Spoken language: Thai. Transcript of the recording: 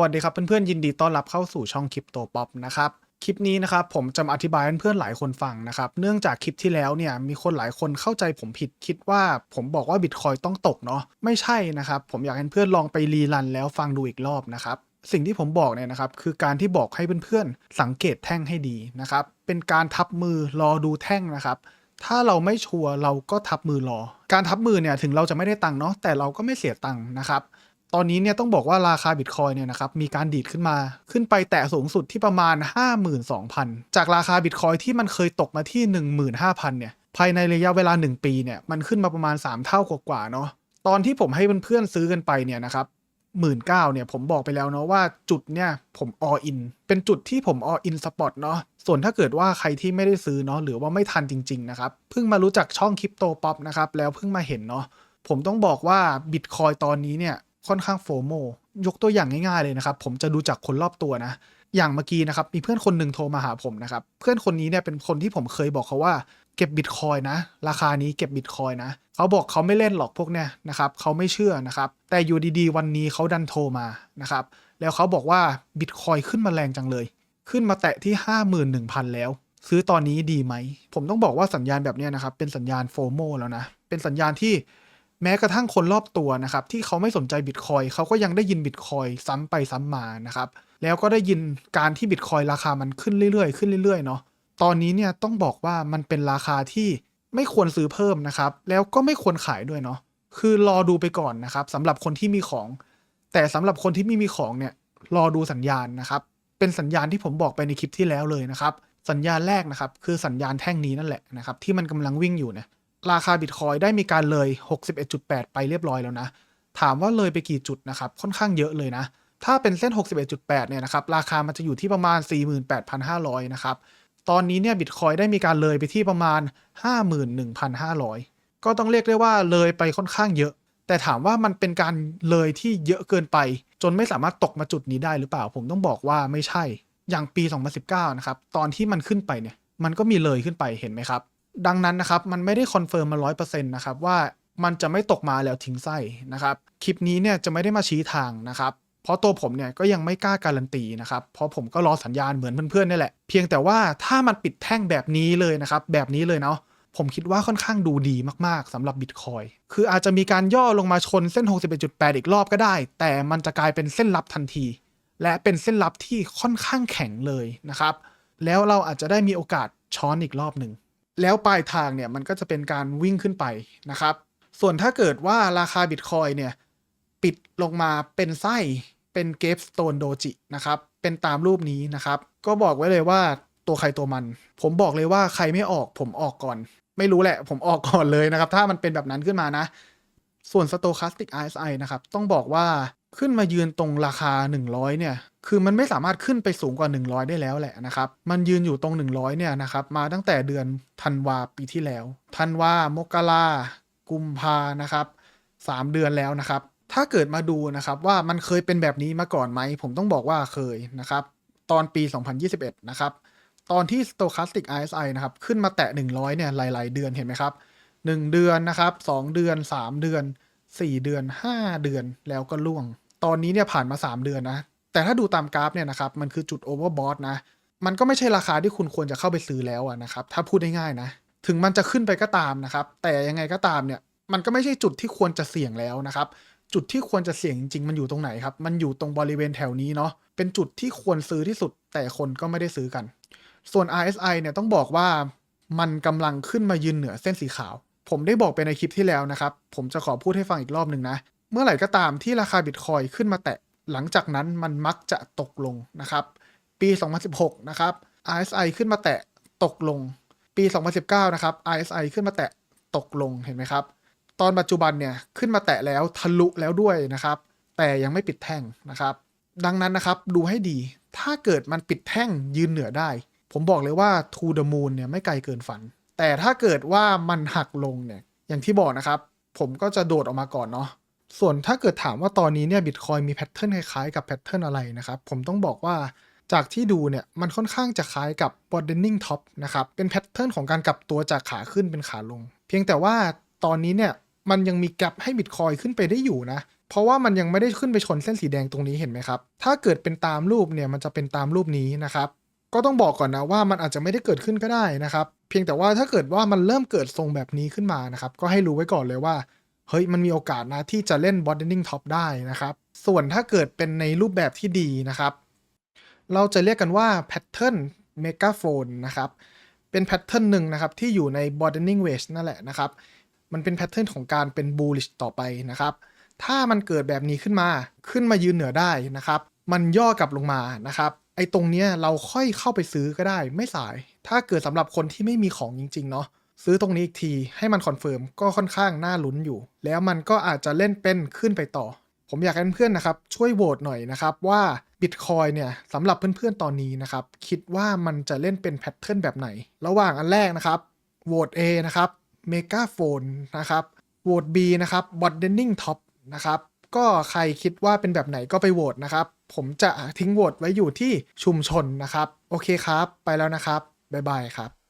วัสดีครับเพื่อนๆยินดีต้อนรับเข้าสู่ช่องคริปโตป๊อปนะครับคลิปนี้นะครับผมจะมาอธิบายให้เพื่อนๆหลายคนฟังนะครับเนื่องจากคลิปที่แล้วเนี่ยมีคนหลายคนเข้าใจผมผิดคิดว่าผมบอกว่าบิตคอยต้องตกเนาะไม่ใช่นะครับผมอยากให้เพื่อนลองไปรีรันแล้วฟังดูอีกรอบนะครับสิ่งที่ผมบอกเนี่ยนะครับคือการที่บอกให้เพื่อนๆสังเกตแท่งให้ดีนะครับเป็นการทับมือรอดูแท่งนะครับถ้าเราไม่ชัวร์เราก็ทับมือรอ การทับมือเนี่ยถึงเราจะไม่ได้ตังค์เนาะแต่เราก็ไม่เสียตังค์นะครับ ตอนนี้เนี่ยต้องบอกว่าราคาบิตคอยเนี่ยนะครับมีการดีดขึ้นมา ขึ้นไปแตะสูงสุดที่ประมาณ 52,000 จากราคาบิตคอยที่มันเคยตกมาที่ 15,000 เนี่ย ภายในระยะเวลา 1 ปีเนี่ยมันขึ้นมาประมาณ 3 เท่ากว่าๆเนาะ ตอนที่ผมให้เพื่อนๆซื้อกันไปเนี่ยนะครับหมื่นเก้าเนี่ยผมบอกไปแล้วเนาะว่าจุดเนี่ยผม all in เป็นจุดที่ผม all in spot เนาะส่วนถ้าเกิดว่าใครที่ไม่ได้ซื้อเนาะหรือว่าไม่ทันจริง ๆ นะครับ เพิ่งมารู้จักช่องคริปโตป๊อปนะครับ แล้วเพิ่งมาเห็นเนาะผมต้องบอกว่าบิตคอยตอนนี้เนี่ย ค่อนข้างโฟโมยกตัวอย่างง่ายๆเลยนะครับ ผมจะดูจากคนรอบตัวนะ อย่างเมื่อกี้นะครับ มีเพื่อนคนหนึ่งโทรมาหาผมนะครับ เพื่อนคนนี้เนี่ยเป็นคนที่ผมเคยบอกเขาว่าเก็บบิตคอยนะ ราคานี้เก็บบิตคอยนะ เขาบอกเขาไม่เล่นหรอกพวกเนี่ยนะครับเขาไม่เชื่อนะครับ แต่อยู่ดีๆ วันนี้เขาดันโทรมานะครับ แล้วเขาบอกว่าบิตคอยขึ้นมาแรงจังเลย ขึ้นมาแตะที่ 51,000 แล้ว ซื้อตอนนี้ดีไหม ผมต้องบอกว่าสัญญาณแบบเนี้ยนะครับ เป็นสัญญาณโฟโมแล้วนะ เป็นสัญญาณที่ แม้กระทั่งคนรอบตัวนะครับที่เขาไม่สนใจบิตคอยเขาก็ยังได้ยินบิตคอยซ้ำไปซ้ำมานะครับแล้วก็ได้ยินการที่บิตคอยราคามันขึ้นเรื่อยๆ ขึ้นเรื่อยๆเนาะตอนนี้เนี่ยต้องบอกว่ามันเป็นราคาที่ไม่ควรซื้อเพิ่มนะครับ แล้วก็ไม่ควรขายด้วยเนาะคือรอดูไปก่อนนะครับสำหรับคนที่มีของ แต่สำหรับคนที่ไม่มีของเนี่ยรอดูสัญญาณนะครับ เป็นสัญญาณที่ผมบอกไปในคลิปที่แล้วเลยนะครับ สัญญาณแรกนะครับ คือสัญญาณแท่งนี้นั่นแหละนะครับ ที่มันกำลังวิ่งอยู่เนี่ย ราคาบิตคอยได้มีการเลย 61.8 ไปเรียบร้อยแล้วนะ ถามว่าเลยไปกี่จุดนะครับ ค่อนข้างเยอะเลยนะ ถ้าเป็นเส้น 61.8 เนี่ยนะครับ ราคามันจะอยู่ที่ประมาณ 48,500 นะครับ ตอนนี้เนี่ยบิตคอยได้มีการเลยไปที่ประมาณ 51,500 ก็ต้องเรียกได้ว่าเลยไปค่อนข้างเยอะ แต่ถามว่ามันเป็นการเลยที่เยอะเกินไป จนไม่สามารถตกมาจุดนี้ได้หรือเปล่า ผมต้องบอกว่าไม่ใช่ อย่างปี 2019 นะครับ ตอนที่มันขึ้นไปเนี่ย มันก็มีเลยขึ้นไปเห็นไหมครับ ดังนั้นนะครับมันไม่ได้คอนเฟิร์มมา 100%นะครับว่ามันจะไม่ตกมาแล้วทิ้งไส้นะครับคลิปนี้เนี่ยจะไม่ได้มาชี้ทางนะครับเพราะตัวผมเนี่ยก็ยังไม่กล้าการันตีนะครับเพราะผมก็รอสัญญาณเหมือนเพื่อนๆนี่แหละ เพียงแต่ว่าถ้ามันปิดแท่งแบบนี้เลยนะครับแบบนี้เลยเนาะผมคิดว่าค่อนข้างดูดีมากๆสำหรับบิตคอยคืออาจจะมีการย่อลงมาชนเส้น 61.8 อีกรอบก็ได้ แต่มันจะกลายเป็นเส้นรับทันที และเป็นเส้นรับที่ค่อนข้างแข็งเลยนะครับแล้วเราอาจจะได้มีโอกาสช้อนอีกรอบหนึ่ง แล้วปลายทางเนี่ยมันก็จะเป็นการวิ่งขึ้นไปนะครับ ส่วนถ้าเกิดว่าราคาบิตคอยเนี่ยปิดลงมาเป็นไส้เป็นเกฟสโตนโดจินะครับ เป็นตามรูปนี้นะครับ ก็บอกไว้เลยว่าตัวใครตัวมัน ผมบอกเลยว่าใครไม่ออกผมออกก่อน ไม่รู้แหละ ผมออกก่อนเลยนะครับ ถ้ามันเป็นแบบนั้นขึ้นมานะ ส่วน Stochastic RSI นะครับ ต้องบอกว่า ขึ้นมายืนตรงราคา 100 เนี่ย คือมันไม่สามารถขึ้นไปสูงกว่า 100 ได้แล้วแหละนะครับ มันยืนอยู่ตรง 100 เนี่ยนะครับ มาตั้งแต่เดือนธันวาปีที่แล้ว ธันวามกรากุมภานะครับ3เดือนแล้วนะครับ ถ้าเกิดมาดูนะครับว่ามันเคยเป็นแบบนี้มาก่อนไหม ผมต้องบอกว่าเคยนะครับ ตอนปี 2021 นะครับ ตอนที่ Stochastic RSI นะครับ ขึ้นมาแตะ 100 เนี่ย หลาย ๆ เดือนเห็นไหมครับ 1 เดือนนะครับ 2 เดือน 3 เดือน 4 เดือน 5 เดือนแล้วก็ล่วง ตอนนี้เนี่ยผ่านมา 3 เดือนนะ แต่ถ้าดูตามกราฟเนี่ยนะครับ มันคือจุดโอเวอร์บอทนะ มันก็ไม่ใช่ราคาที่คุณควรจะเข้าไปซื้อแล้วนะครับ ถ้าพูดง่ายๆนะ ถึงมันจะขึ้นไปก็ตามนะครับ แต่ยังไงก็ตามเนี่ย มันก็ไม่ใช่จุดที่ควรจะเสี่ยงแล้วนะครับ จุดที่ควรจะเสี่ยงจริงๆ มันอยู่ตรงไหนครับ มันอยู่ตรงบริเวณแถวนี้เนาะ เป็นจุดที่ควรซื้อที่สุด แต่คนก็ไม่ได้ซื้อกัน ส่วน RSI เนี่ยต้องบอกว่ามันกำลังขึ้นมายืนเหนือเส้นสีขาว ผมได้บอกไปในคลิปที่แล้วนะครับ ผมจะขอพูดให้ฟังอีกรอบหนึ่งนะ เมื่อไหร่ก็ตามที่ราคาบิตคอยขึ้นมาแตะ หลังจากนั้นมันมักจะตกลงนะครับ ปี 2016 นะครับ RSI ขึ้นมาแตะตกลง ปี 2019 นะครับ RSI ขึ้นมาแตะตกลงเห็นไหมครับ ตอนปัจจุบันเนี่ยขึ้นมาแตะแล้วทะลุแล้วด้วยนะครับ แต่ยังไม่ปิดแท่งนะครับ ดังนั้นนะครับดูให้ดี ถ้าเกิดมันปิดแท่งยืนเหนือได้ ผมบอกเลยว่า to the moon เนี่ยไม่ไกลเกินฝัน แต่ถ้าเกิดว่ามันหักลงเนี่ยอย่างที่บอกนะครับ ผมก็จะโดดออกมาก่อนเนาะ ส่วนถ้าเกิดถามว่าตอนนี้เนี่ยบิตคอยมีแพทเทิร์นคล้ายๆกับแพทเทิร์นอะไรนะครับ ผมต้องบอกว่าจากที่ดูเนี่ยมันค่อนข้างจะคล้ายกับ broadening top นะครับ เป็นแพทเทิร์นของการกลับตัวจากขาขึ้นเป็นขาลง เพียงแต่ว่าตอนนี้เนี่ยมันยังมีแกลบให้บิตคอยขึ้นไปได้อยู่นะ เพเพราะว่ามันยังไม่ได้ขึ้นไปชนเส้นสีแดงตรงนี้เห็นไหมครับ ถ้าเกิดเป็นตามรูปเนี่ยมันจะเป็นตามรูปนี้นะครับ ก็ต้องบอกก่อนนะว่ามันอาจจะไม่ได้เกิดขึ้นก็ได้นะครับ เพียงแต่ว่าถ้าเกิดว่ามันเริ่มเกิดทรงแบบนี้ขึ้นมานะครับ ก็ให้รู้ไว้ก่อนเลยว่า เฮ้ยมันมีโอกาสนะที่จะเล่น bottoming top ได้นะครับ ส่วนถ้าเกิดเป็นในรูปแบบที่ดีนะครับ เราจะเรียกกันว่า pattern megaphone นะครับ เป็นแพทเทิร์นหนึ่งนะครับ ที่อยู่ใน bottoming wedge นั่นแหละนะครับ มันเป็นแพทเทิร์นของการเป็น bullish ต่อไปนะครับ ถ้ามันเกิดแบบนี้ขึ้นมาขึ้นมายืนเหนือได้นะครับ มันย่อกลับลงมานะครับไอ้ตรงเนี้ยเราค่อยเข้าไปซื้อก็ได้ไม่สาย ถ้าเกิดสำหรับคนที่ไม่มีของจริง ๆ เนาะ ซื้อตรงนี้อีกทีให้มันคอนเฟิร์มก็ค่อนข้างน่าลุ้นอยู่ แล้วมันก็อาจจะเล่นเป็นขึ้นไปต่อ ผมอยากให้เพื่อนๆนะครับ ช่วยโหวตหน่อยนะครับว่า Bitcoin เนี่ยสำหรับเพื่อนๆตอนนี้นะครับ คิดว่ามันจะเล่นเป็นแพทเทิร์นแบบไหน ระหว่างอันแรกนะครับโหวต A นะครับ Mega Phone นะครับโหวต B นะครับ Bottoming Top นะครับก็ใครคิดว่าเป็นแบบไหนก็ไปโหวตนะครับ ผมจะทิ้งโหวตไว้อยู่ที่ชุมชนนะครับ โอเคครับ ไปแล้วนะครับ บ๊ายบายครับ